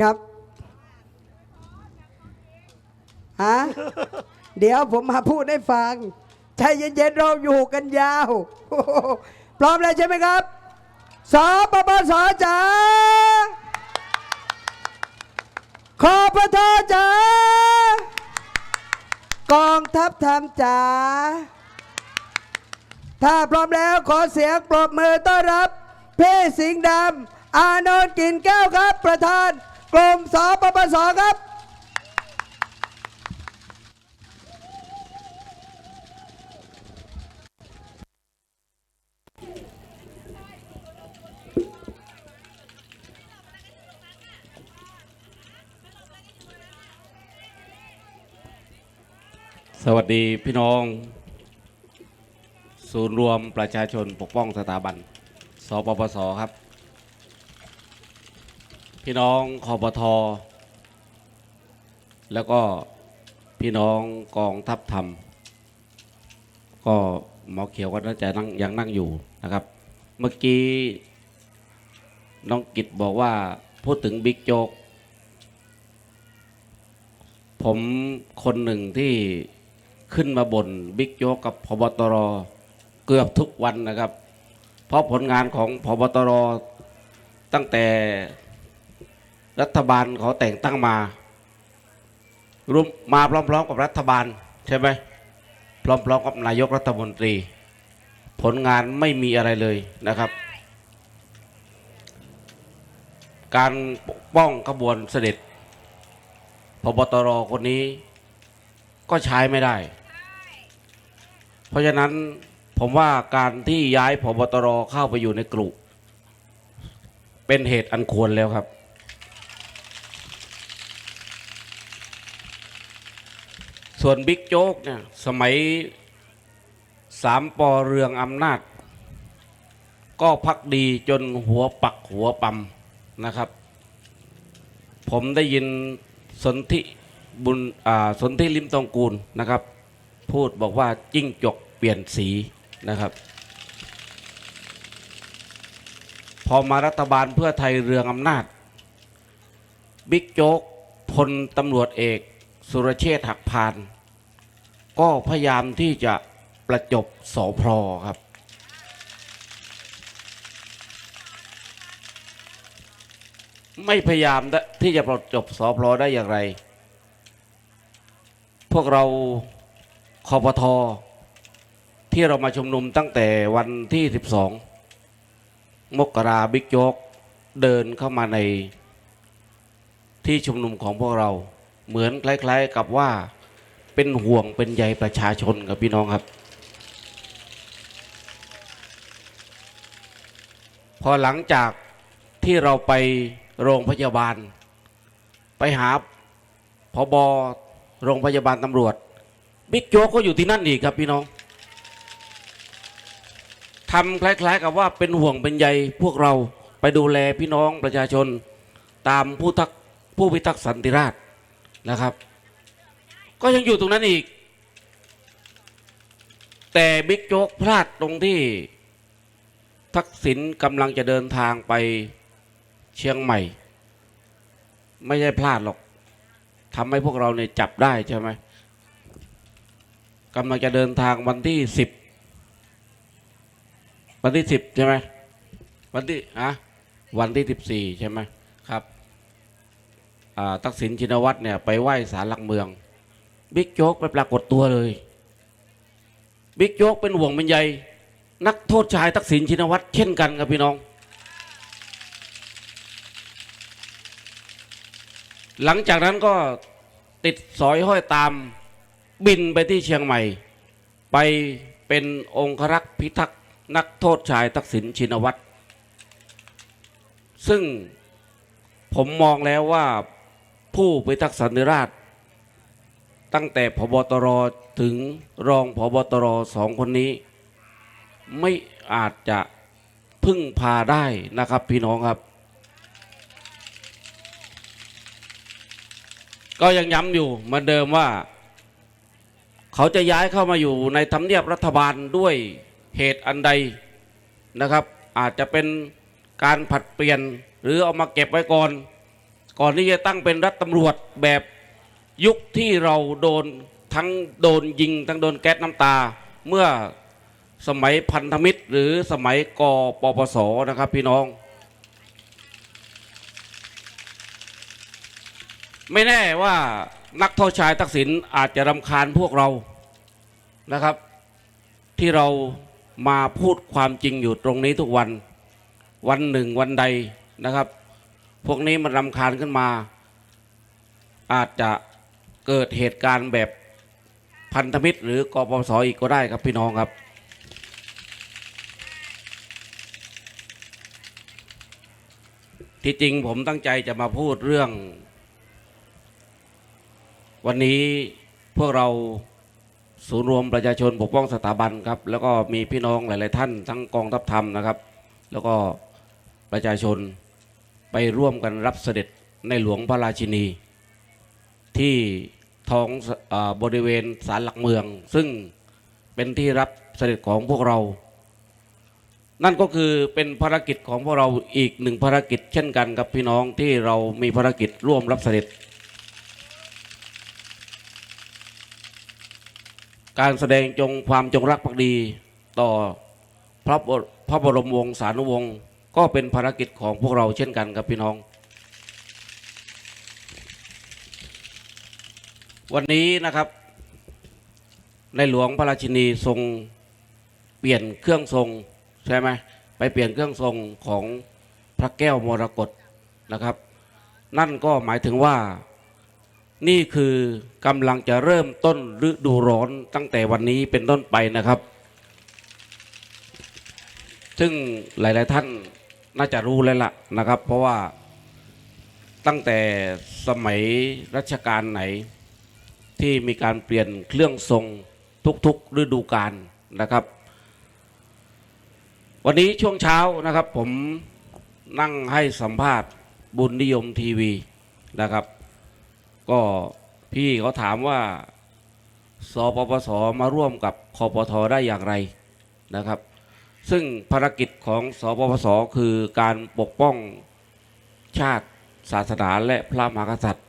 ครับฮะเดี๋ยวผมมาพูดให้ฟัง ใจเย็นๆเราอยู่กันยาวโอ้โหพร้อมแล้วใช่ไหมครับสปปสจ๋าคอปทจ๋ากองทัพทำจ๋าถ้าพร้อมแล้วขอเสียงปรบมือต้อนรับพี่สิงห์ดำอานนท์กลินแก้วครับประธาน กลุ่มสปปสครับสวัสดีพี่น้อง ศูนย์รวมประชาชนปกป้องสถาบัน สปปสครับ พี่น้องคอปทแล้วก็พี่น้องกองทัพธรรม ก็หมอเขียวก็น่าจะนั่งยังนั่งอยู่นะครับ เมื่อกี้น้องกิตบอกว่าพูดถึงบิ๊กโจ๊กผมคนหนึ่งที่ขึ้นมาบนบิ๊กโจ๊กกับพบตรเกือบทุกวันนะครับ เพราะผลงานของพบตรตั้งแต่ รัฐบาลเขาแต่งตั้งมารุมมาพร้อมๆกับรัฐบาลใช่ไหมพร้อมๆกับนายกรัฐมนตรี ผลงานไม่มีอะไรเลยนะครับ การปกป้องขบวนเสด็จพบตรคนนี้ก็ใช้ไม่ได้ เพราะฉะนั้นผมว่าการที่ย้ายพบตรเข้าไปอยู่ในกลุ่มเป็นเหตุอันควรแล้วครับ ส่วนบิ๊กโจ๊กเนี่ยสมัยสามปอเรืองอำนาจ ก็พักดีจนหัวปักหัวปั๊มนะครับ ผมได้ยินสนธิบุญอ่าสนธิลิมตองกูลนะครับ พูดบอกว่าจิ้งจกเปลี่ยนสีนะครับ พอมารัฐบาลเพื่อไทยเรืองอำนาจ บิ๊กโจ๊กพลตำรวจเอก สุรเชษฐ์หักพาน ก็พยายามที่จะประจบสอพรครับ ไม่พยายามที่จะประจบสอพลได้อย่างไร พวกเราคอปทที่เรามาชุมนุมตั้งแต่วันที่ 12 มกราบิ๊กโจ๊กเดินเข้ามาในที่ชุมนุมของพวกเราเหมือนคล้าย ๆกับว่า เป็นห่วงเป็นใยประชาชนกับพี่น้องครับ พอหลังจากที่เราไปโรงพยาบาล ไปหาพอบโรงพยาบาลตำรวจ บิ๊กโจ๊กก็อยู่ที่นั่นอีกครับพี่น้องทำคล้ายๆกับว่าเป็นห่วงเป็นใยพวกเราไปดูแลพี่น้องประชาชนตามผู้ทักผู้พิทักษ์สันติราษฎร์นะครับ ก็ยังอยู่ตรงนั้นอีก แต่บิ๊กโจ๊กพลาดตรงที่ ทักษิณกำลังจะเดินทางไปเชียงใหม่ ไม่ใช่พลาดหรอกทำให้พวกเราเนี่ยจับได้ใช่ไหมกำลังจะเดินทางวันที่สิบวันที่สิบใช่ไหมวันที่อะวันที่สิบสี่ใช่ไหมครับ ทักษิณชินวัตรเนี่ยไปไหว้ศาลหลักเมือง บิ๊กโจ๊กไปปรากฏตัวเลย บิ๊กโจ๊กเป็นห่วงเป็นใยนักโทษชายทักษิณชินวัตรเช่นกันครับพี่น้อง หลังจากนั้นก็ติดสอยห้อยตามบินไปที่เชียงใหม่ ไปเป็นองครักษ์พิทักษ์นักโทษชายทักษิณชินวัตร ซึ่งผมมองแล้วว่าผู้พิทักษ์สันติราษฎร์ ตั้งแต่พบตรถึงรองพบตรสองคนนี้ ไม่อาจจะพึ่งพาได้นะครับพี่น้องครับ ก็ยังย้ำอยู่เหมือนเดิมว่า เขาจะย้ายเข้ามาอยู่ในทำเนียบรัฐบาลด้วยเหตุอันใดนะครับ อาจจะเป็นการผัดเปลี่ยนหรือเอามาเก็บไว้ก่อน ก่อนที่จะตั้งเป็นรัฐตำรวจแบบ ยุคที่เราโดนทั้งโดนยิง ทั้งโดนแก๊สน้ำตา เมื่อสมัยพันธมิตร หรือสมัยกปปสนะครับพี่น้อง ไม่แน่ว่านักโทษชายทักษิณอาจจะรำคาญพวกเรานะครับ ที่เรามาพูดความจริงอยู่ตรงนี้ทุกวันวันหนึ่งวันใดนะครับ พวกนี้มันรำคาญขึ้นมา อาจจะ เกิดเหตุการณ์แบบพันธมิตร หรือกปปสอีกก็ได้ครับพี่น้องครับ ที่จริงผมตั้งใจจะมาพูดเรื่อง วันนี้พวกเราศูนย์รวมประชาชนปกป้องสถาบันครับ แล้วก็มีพี่น้องหลาย ๆ ท่านทั้งกองทัพธรรมนะครับ แล้วก็ประชาชนไปร่วมกันรับเสด็จในหลวงพระราชินี ที่ท้องอบริเวณศาลหลักเมือง ซึ่งเป็นที่รับเสด็จของพวกเรา นั่นก็คือเป็นภารกิจของพวกเราอีกหนึ่งภารกิจ เช่นกันกับพี่น้องที่เรามีภารกิจร่วมรับเสด็จ การแสดงจงความจงรักภักดีต่อพระพระบรมวงศานุวงศ์ก็เป็นภารกิจของพวกเราเช่นกันครับพี่น้อง วันนี้นะครับ ในหลวงพระราชินีทรงเปลี่ยนเครื่องทรงใช่ไหมไปเปลี่ยนเครื่องทรงของพระแก้วมรกตนะครับ นั่นก็หมายถึงว่านี่คือกำลังจะเริ่มต้นฤดูร้อนตั้งแต่วันนี้เป็นต้นไปนะครับ ซึ่งหลาย ๆ ท่านน่าจะรู้แล้วล่ะนะครับ เพราะว่าตั้งแต่สมัยรัชกาลไหน ที่มีการเปลี่ยนเครื่องทรงทุกๆฤดูกาลนะครับ วันนี้ช่วงเช้านะครับ ผมนั่งให้สัมภาษณ์บุญนิยมทีวีนะครับ ก็พี่เขาถามว่าสปปสมาร่วมกับคอปทได้อย่างไรนะครับ ซึ่งภารกิจของสปปสคือการปกป้องชาติศาสนาและพระมหากษัตริย์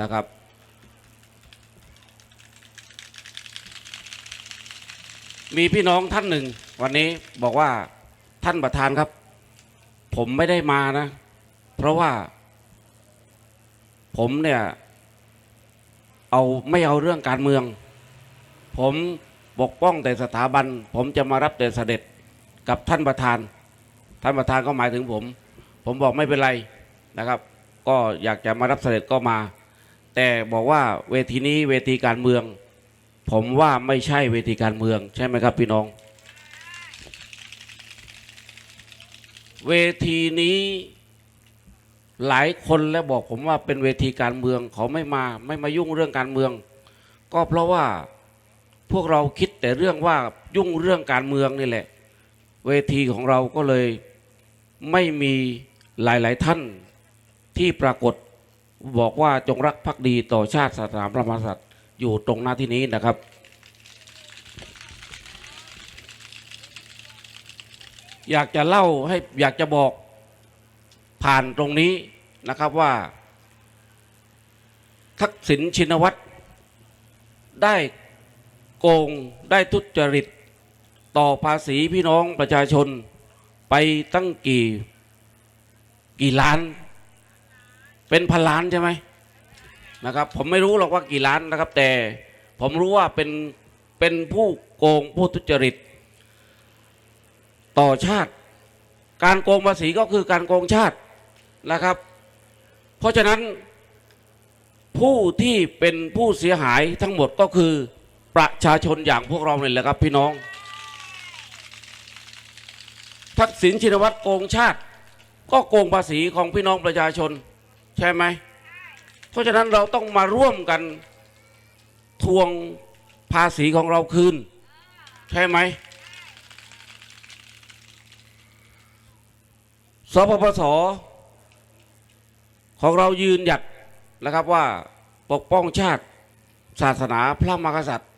นะครับ มีพี่น้องท่านหนึ่ง วันนี้บอกว่าท่านประธานครับ ผมไม่ได้มานะ เพราะว่า ผมเนี่ย เอาไม่เอาเรื่องการเมือง ผมปกป้องแต่สถาบัน ผมจะมารับแต่เสด็จกับท่านประธาน ท่านประธานก็หมายถึงผม ผมบอกไม่เป็นไรนะครับ ก็อยากจะมารับเสด็จก็มา แต่บอกว่าเวทีนี้เวทีการเมือง ผมว่าไม่ใช่เวทีการเมือง ใช่ไหมครับพี่น้อง เวทีนี้หลายคนแล้วบอกผมว่าเป็นเวทีการเมืองเขาไม่มาไม่มายุ่งเรื่องการเมือง ก็เพราะว่าพวกเราคิดแต่เรื่องว่ายุ่งเรื่องการเมืองนี่แหละ เวทีของเราก็เลยไม่มีหลาย ๆ ท่านที่ปรากฏบอกว่าจงรักภักดีต่อชาติศาสนาพระมหากษัตริย์ อยู่ตรงหน้าที่นี้นะครับ อยากจะเล่าให้อยากจะบอกผ่านตรงนี้นะครับว่า ทักษิณชินวัตร ได้โกงได้ทุจริต ต่อภาษีพี่น้องประชาชนไปตั้งกี่ กี่ล้าน เป็นพันล้านใช่ไหม นะครับ ผมไม่รู้หรอกว่ากี่ล้านนะครับ แต่ผมรู้ว่าเป็นเป็นผู้โกงผู้ทุจริต ต่อชาติ การโกงภาษีก็คือการโกงชาตินะครับ เพราะฉะนั้นผู้ที่เป็นผู้เสียหายทั้งหมดก็คือประชาชนอย่างพวกเราเนี่ยแหละครับพี่น้อง ทักษิณชินวัตรโกงชาติ ก็โกงภาษีของพี่น้องประชาชน ใช่ไหม ราะฉะนั้นเราต้องมาร่วมกันทวงภาษีของเราคืน ใช่ไหมสปปสของเรายืนหยัดนะครับว่าปกป้องชาติศาสนาพระมหากษัตริย์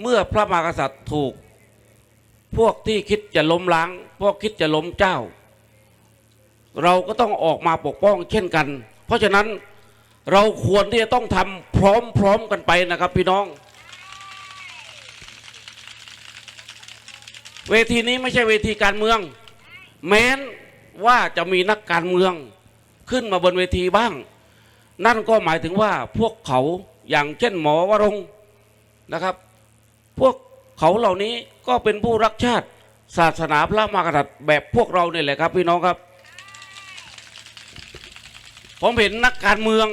เมื่อพระมหากษัตริย์ถูก พวกที่คิดจะล้มล้าง พวกคิดจะล้มเจ้า เราก็ต้องออกมาปกป้องเช่นกัน เพราะฉะนั้น เราควรที่จะต้องทำพร้อมๆกันไปนะครับพี่น้อง เวทีนี้ไม่ใช่เวทีการเมือง แม้นว่าจะมีนักการเมืองขึ้นมาบนเวทีบ้าง นั่นก็หมายถึงว่าพวกเขาอย่างเช่นหมอวรงนะครับ พวกเขาเหล่านี้ก็เป็นผู้รักชาติ ศาสนาพระมหากษัตริย์แบบพวกเราเนี่ยแหละครับพี่น้องครับ ผมเห็นนักการเมือง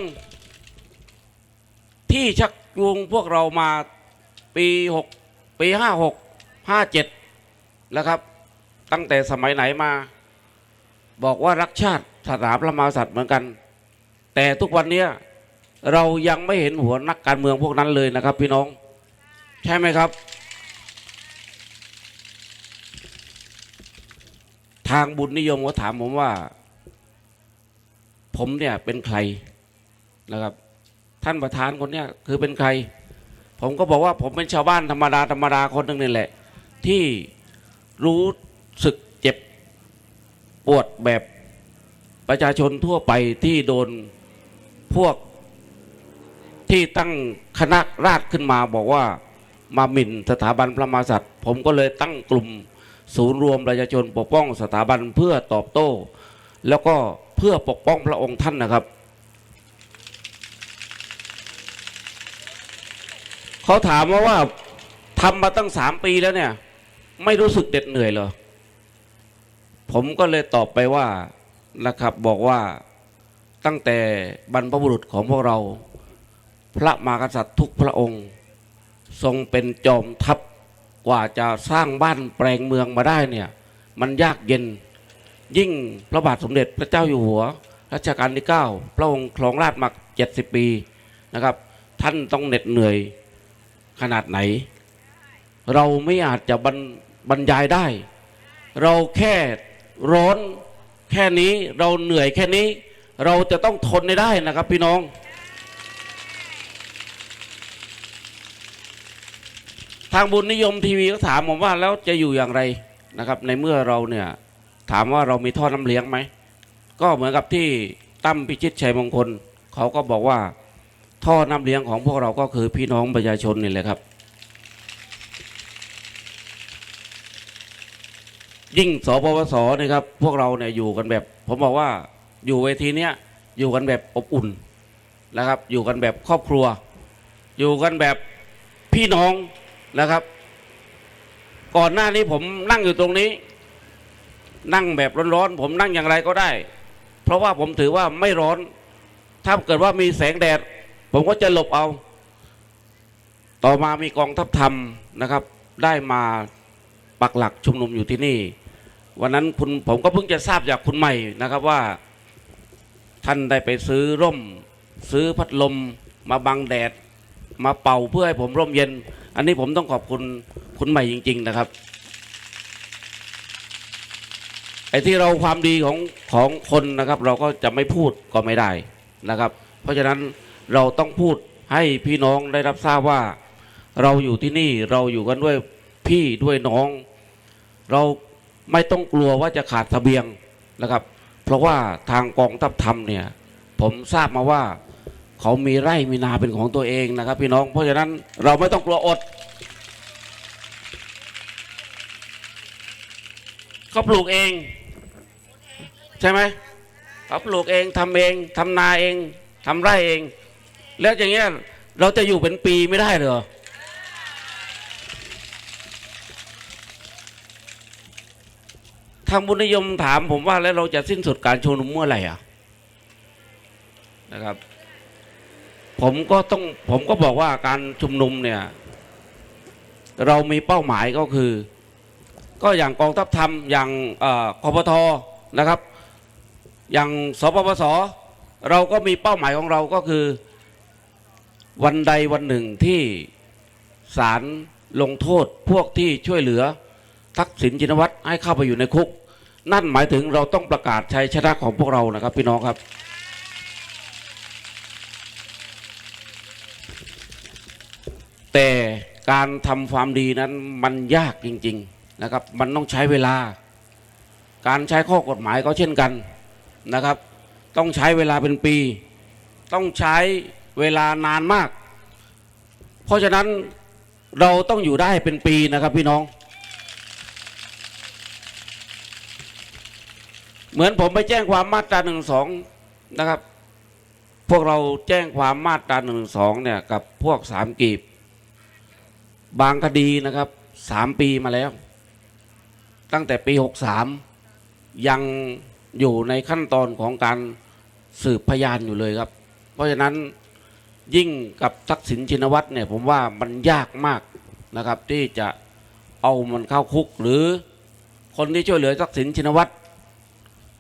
ที่ชักจูงพวกเรามาปีหกปีห้าหกห้าเจ็ดแล้วครับ ตั้งแต่สมัยไหนมา บอกว่ารักชาติศาสนาพระมหากษัตริย์เหมือนกัน แต่ทุกวันเนี้ยเรายังไม่เห็นหัวนักการเมืองพวกนั้นเลยนะครับ พี่น้อง ใช่ไหมครับ ทางบุญนิยมก็ถามผมว่า ผมเนี่ยเป็นใครนะครับ ท่านประธานคนเนี้ยคือเป็นใคร ผมก็บอกว่าผมเป็นชาวบ้านธรรมดาธรรมดาคนหนึ่งนี่แหละ ที่รู้สึกเจ็บปวดแบบประชาชนทั่วไปที่โดนพวกที่ตั้งคณะราษฎรขึ้นมาบอกว่ามาหมิ่นสถาบันพระมหากษัตริย์ ผมก็เลยตั้งกลุ่มศูนย์รวมประชาชนปกป้องสถาบันเพื่อตอบโต้ แล้วก็ พื่อปกป้องพระองค์ท่านนะครับ เขาถามมาว่าทำมาตั้งสามปีแล้วเนี่ย ไม่รู้สึกเด็ดเหนื่อยเหรอ ผมก็เลยตอบไปว่านะครับบอกว่าตั้งแต่บรรพบุรุษของพวกเรา พระมหากษัตริย์ทุกพระองค์ ทรงเป็นจอมทัพกว่าจะสร้างบ้านแปลงเมืองมาได้เนี่ย มันยากเย็น ยิ่งพระบาทสมเด็จพระเจ้าอยู่หัวรัชกาลที่ 9 พระองค์ครองราชย์มา70 ปีนะครับ ท่านต้องเหน็ดเหนื่อยขนาดไหน เราไม่อาจจะบรรบรรยายได้ เราแค่ร้อนแค่นี้เราเหนื่อยแค่นี้ เราจะต้องทนให้ได้นะครับพี่น้อง ทางบุญนิยมทีวีก็ถามผมว่าแล้วจะอยู่อย่างไรนะครับ ในเมื่อเราเนี่ย ถามว่าเรามีท่อน้ำเลี้ยงไหม ก็เหมือนกับที่ตั้มพิชิตชัยมงคล เขาก็บอกว่าท่อน้ำเลี้ยงของพวกเราก็คือพี่น้องประชาชนนี่แหละครับ ยิ่งสปปสนี่ครับ พวกเราเนี่ยอยู่กันแบบ ผมบอกว่าอยู่เวทีเนี้ยอยู่กันแบบอบอุ่นนะครับ อยู่กันแบบครอบครัว อยู่กันแบบพี่น้องนะครับ ก่อนหน้านี้ผมนั่งอยู่ตรงนี้ นั่งแบบร้อนๆผมนั่งอย่างไรก็ได้ เพราะว่าผมถือว่าไม่ร้อน ถ้าเกิดว่ามีแสงแดด ผมก็จะหลบเอา ต่อมามีกองทัพธรรมนะครับ ได้มาปักหลักชุมนุมอยู่ที่นี่ วันนั้นคุณผมก็เพิ่งจะทราบจากคุณใหม่นะครับว่า ท่านได้ไปซื้อร่ม ซื้อพัดลม มาบังแดด มาเป่าเพื่อให้ผมร่มเย็น อันนี้ผมต้องขอบคุณคุณใหม่จริง ๆ นะครับ ไอ้ที่เราความดีของของคนนะครับ เราก็จะไม่พูดก็ไม่ได้นะครับ เพราะฉะนั้นเราต้องพูดให้พี่น้องได้รับทราบว่า เราอยู่ที่นี่เราอยู่กันด้วยพี่ด้วยน้อง เราไม่ต้องกลัวว่าจะขาดเสบียงนะครับ เพราะว่าทางกองทัพธรรมเนี่ยผมทราบมาว่าเขามีไร่มีนาเป็นของตัวเองนะครับ พี่น้องเพราะฉะนั้นเราไม่ต้องกลัวอดเขาปลูกเอง ใช่ไหมเขาปลูกเองทำเองทำนาเองทำไร่เอง แล้วอย่างเงี้ยเราจะอยู่เป็นปีไม่ได้เหรอทางบุญนิยมถามผมว่าแล้วเราจะสิ้นสุดการชุมนุมเมื่อไหร่อะนะครับ ผมก็ต้องผมก็บอกว่าการชุมนุมเนี่ย เรามีเป้าหมายก็คือ ก็อย่างกองทัพธรรมอย่างอ่อคอปทนะครับ อย่างสปปสเราก็มีเป้าหมายของเราก็คือ วันใดวันหนึ่งที่ศาลลงโทษพวกที่ช่วยเหลือ ทักษิณชินวัตรให้เข้าไปอยู่ในคุก นั่นหมายถึงเราต้องประกาศชัยชนะของพวกเรานะครับ พี่น้องครับ แต่การทำความดีนั้นมันยากจริง ๆนะครับ มันต้องใช้เวลา การใช้ข้อกฎหมายก็เช่นกัน นะครับ ต้องใช้เวลาเป็นปี ต้องใช้เวลานานมาก เพราะฉะนั้นเราต้องอยู่ได้เป็นปีนะครับพี่น้อง เหมือนผมไปแจ้งความมาตราหนึ่งสองนะครับ พวกเราแจ้งความมาตราหนึ่งสองเนี่ยกับพวกสามกีบบางคดีนะครับสามปีมาแล้ว ตั้งแต่ปีหกสามยัง อยู่ในขั้นตอนของการสืบพยานอยู่เลยครับ เพราะฉะนั้นยิ่งกับทักษิณชินวัตรเนี่ยผมว่ามันยากมากนะครับ ที่จะเอามันเข้าคุกหรือคนที่ช่วยเหลือทักษิณชินวัตร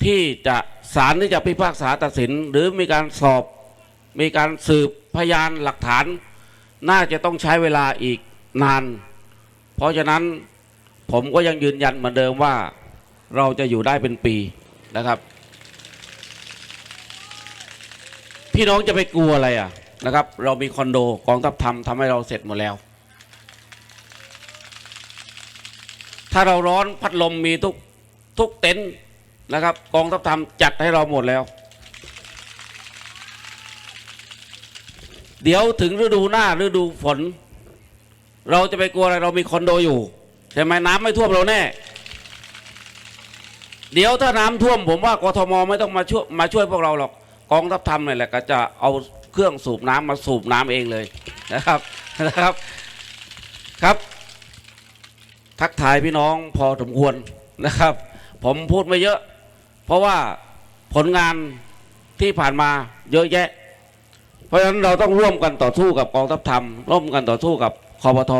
ที่จะศาลที่จะพิพากษาตัดสิน หรือมีการสอบมีการสืบพยานหลักฐาน น่าจะต้องใช้เวลาอีกนาน เพราะฉะนั้นผมก็ยังยืนยันเหมือนเดิมว่าเราจะอยู่ได้เป็นปี นะครับ พี่น้องจะไปกลัวอะไรอะนะครับ เรามีคอนโดกองทัพทำทำให้เราเสร็จหมดแล้ว ถ้าเราร้อนพัดลมมีทุกทุกเต็นท์นะครับ กองทัพทำจัดให้เราหมดแล้ว เดี๋ยวถึงฤดูหน้าฤดูฝน เราจะไปกลัวอะไรเรามีคอนโดอยู่ใช่ไหมน้ำไม่ท่วมเราแน่ เดี๋ยวถ้าน้ำท่วมผมว่ากทมไม่ต้องมาช่วยมาช่วยพวกเราหรอกกองทัพทำนี่แหละก็จะเอาเครื่องสูบน้ำมาสูบน้ำเองเลยนะครับนะครับครับ ทักทายพี่น้องพอสมควรนะครับ ผมพูดไม่เยอะ เพราะว่าผลงานที่ผ่านมาเยอะแยะ เพราะฉะนั้นเราต้องร่วมกันต่อสู้กับกองทัพธรรม ร่วมกันต่อสู้กับคอปท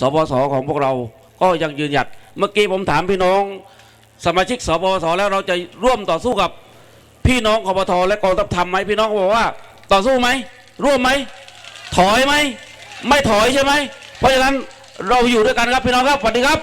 สปสของพวกเราก็ยังยืนหยัด เมื่อกี้ผมถามพี่น้อง สมาชิกสปสแล้วเราจะร่วมต่อสู้กับพี่น้องคอปทและกองทัพธรรมไหมพี่น้องเขาบอกว่าต่อสู้ไหมร่วมไหมถอยไหมไม่ถอยใช่ไหมเพราะฉะนั้นเราอยู่ด้วยกันครับพี่น้องครับสวัสดีครับ